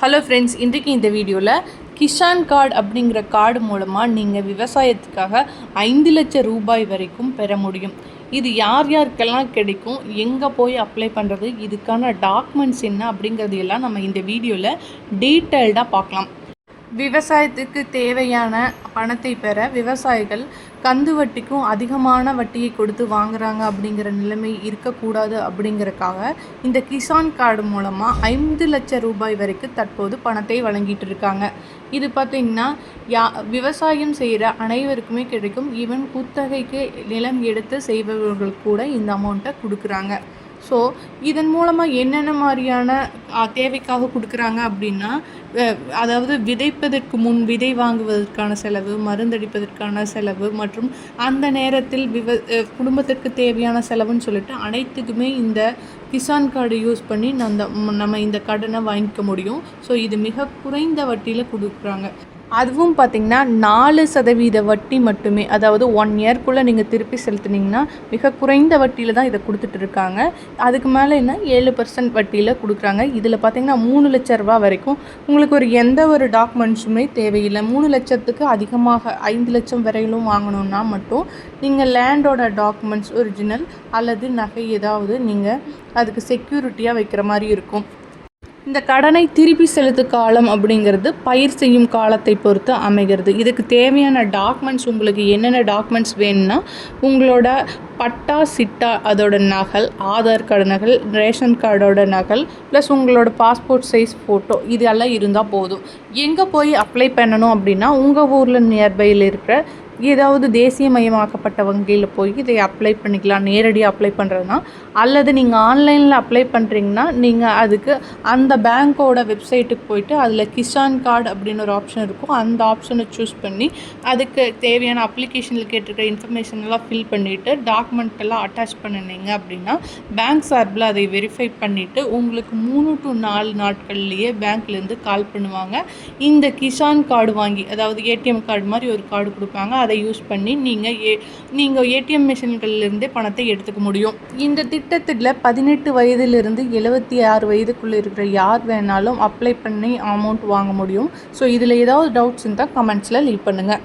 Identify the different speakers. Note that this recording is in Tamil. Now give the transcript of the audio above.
Speaker 1: ஹலோ ஃப்ரெண்ட்ஸ் இன்றைக்கு இந்த வீடியோவில் கிஷான் கார்டு அப்படிங்கிற கார்டு மூலமாக நீங்கள் விவசாயத்துக்காக ஐந்து லட்சம் ரூபாய் வரைக்கும் பெற முடியும். இது யார் யாருக்கெல்லாம் கிடைக்கும்? எங்கே போய் அப்ளை பண்ணுறது இதுக்கான டாக்குமெண்ட்ஸ் என்ன அப்படிங்கிறது எல்லாம் நம்ம இந்த வீடியோவில் டீட்டெயில்டாக பார்க்கலாம். விவசாயத்துக்கு தேவையான பணத்தை பெற விவசாயிகள் கந்து வட்டிக்கும் அதிகமான வட்டியை கொடுத்து வாங்குறாங்க அப்படிங்கிற நிலைமை இருக்கக்கூடாது அப்படிங்கிறக்காக இந்த கிசான் கார்டு மூலமாக ஐந்து லட்சம் ரூபாய் வரைக்கும் தற்போது பணத்தை வழங்கிட்டு இருக்காங்க. இது பார்த்திங்கன்னா யா விவசாயம் செய்கிற அனைவருக்குமே கிடைக்கும். ஈவன் குத்தகைக்கு நிலம் எடுத்து செய்பவர்கள் கூட இந்த அமௌண்ட்டை கொடுக்குறாங்க. ஸோ இதன் மூலமாக என்னென்ன மாதிரியான தேவைக்காக கொடுக்குறாங்க அப்படின்னா அதாவது விதைப்பதற்கு முன் விதை வாங்குவதற்கான செலவு மருந்தடிப்பதற்கான செலவு மற்றும் அந்த நேரத்தில் விவ குடும்பத்திற்கு தேவையான செலவுன்னு சொல்லிட்டு அனைத்துக்குமே இந்த கிசான் கார்டு யூஸ் பண்ணி நம்ம நம்ம இந்த கடனை வாங்கிக்க முடியும். ஸோ இது மிக குறைந்த வட்டியில் கொடுக்குறாங்க. அதுவும் பார்த்திங்கன்னா நாலு சதவீத வட்டி மட்டுமே அதாவது ஒன் இயர்க்குள்ளே நீங்கள் திருப்பி செலுத்துனீங்கன்னா மிக குறைந்த வட்டியில் தான் இதை கொடுத்துட்டு இருக்காங்க. அதுக்கு மேலே என்ன? ஏழு பர்சன்ட் வட்டியில் கொடுக்குறாங்க. இதில் பார்த்தீங்கன்னா மூணு லட்ச ரூபா வரைக்கும் உங்களுக்கு ஒரு எந்த ஒரு டாக்குமெண்ட்ஸுமே தேவையில்லை. மூணு லட்சத்துக்கு அதிகமாக ஐந்து லட்சம் வரையிலும் வாங்கணுன்னா மட்டும் நீங்கள் லேண்டோட டாக்குமெண்ட்ஸ் ஒரிஜினல் அல்லது நகை ஏதாவது நீங்கள் அதுக்கு செக்யூரிட்டியாக வைக்கிற மாதிரி இருக்கும். இந்த கடனை திருப்பி செலுத்து காலம் அப்படிங்கிறது பயிர் செய்யும் காலத்தை பொறுத்து அமைகிறது. இதுக்கு தேவையான டாக்குமெண்ட்ஸ் உங்களுக்கு என்னென்ன டாக்குமெண்ட்ஸ் வேணும்னா உங்களோட பட்டா சிட்டா அதோட நகல் ஆதார் கார்டு நகல் ரேஷன் கார்டோட நகல் ப்ளஸ் உங்களோட பாஸ்போர்ட் சைஸ் ஃபோட்டோ இதெல்லாம் இருந்தால் போதும். எங்கே போய் அப்ளை பண்ணணும் அப்படின்னா உங்கள் ஊரில் நியர்பையில் இருக்கிற ஏதாவது தேசியமயமாக்கப்பட்ட வங்கியில் போய் இதை அப்ளை பண்ணிக்கலாம் நேரடியாக அப்ளை பண்ணுறதுனா அல்லது நீங்கள் ஆன்லைனில் அப்ளை பண்ணுறீங்கன்னா நீங்கள் அதுக்கு அந்த பேங்க்கோட வெப்சைட்டுக்கு போயிட்டு அதில் கிசான் கார்டு அப்படின்னு ஒரு ஆப்ஷன் இருக்கும். அந்த ஆப்ஷனை சூஸ் பண்ணி அதுக்கு தேவையான அப்ளிகேஷனில் கேட்டிருக்கிற இன்ஃபர்மேஷன் எல்லாம் ஃபில் பண்ணிவிட்டு டாக்குமெண்ட் எல்லாம் அட்டாச் பண்ணினீங்க அப்படின்னா பேங்க் சார்பில் அதை வெரிஃபை பண்ணிவிட்டு உங்களுக்கு மூணு டு நாலு நாட்கள்லேயே பேங்க்லேருந்து கால் பண்ணுவாங்க. இந்த கிசான் கார்டு வாங்கி அதாவது ஏடிஎம் கார்டு மாதிரி ஒரு கார்டு கொடுப்பாங்க. அதை யூஸ் பண்ணி நீங்கள் ஏ நீங்கள் ஏடிஎம் மிஷின்கள்லேருந்தே பணத்தை எடுத்துக்க முடியும். இந்த திட்டத்தில் பதினெட்டு வயதிலிருந்து எழுபத்தி ஆறு வயதுக்குள்ளே இருக்கிற யார் வேணாலும் அப்ளை பண்ணி அமௌண்ட் வாங்க முடியும். ஸோ இதில் ஏதாவது டவுட்ஸ் இருந்தால் கமெண்ட்ஸில் லீவ் பண்ணுங்கள்